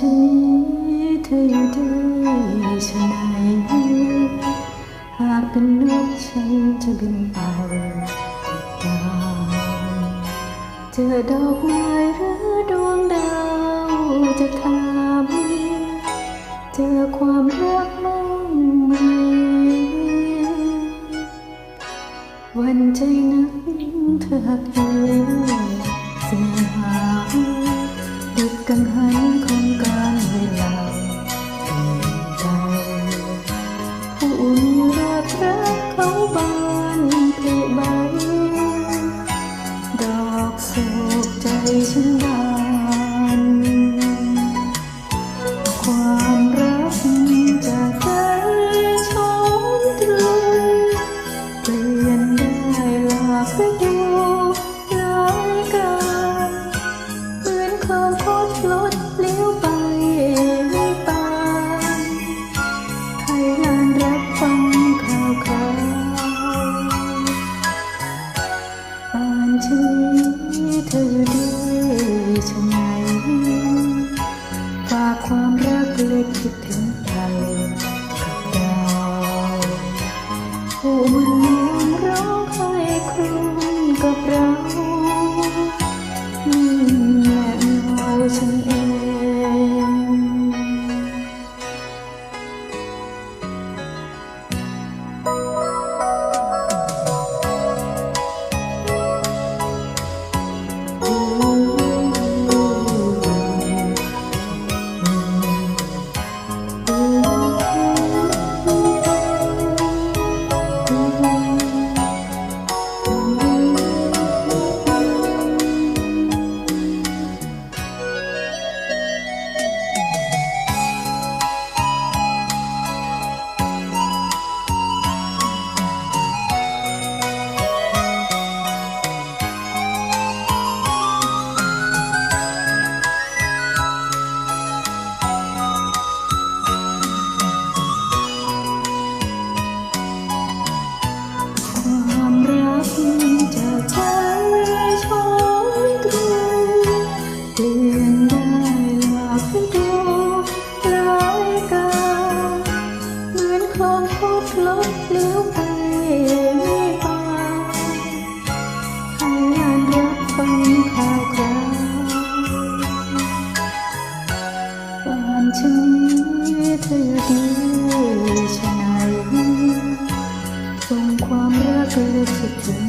ฉันนี้เธออยู่ได้ชะไหนหากเป็นนกฉันจะบินไปดาวเจอดอกไม้หรือดวงดาวจะถามเจอความรักมั่งไหมวันใจนักเธอหักเหเสียหาดึ กังหันของการเวลา ป่านฉันนี้เธออยู่ดีฉันไหนฝากความรักเล็กคิดถึงไทยกับดาวผู้มันนอนร้องคอยครวญกับเรานี่แหละเราฉันเอง ช่นนี้เธอดีชะไหนส่งความรักและคิดถึง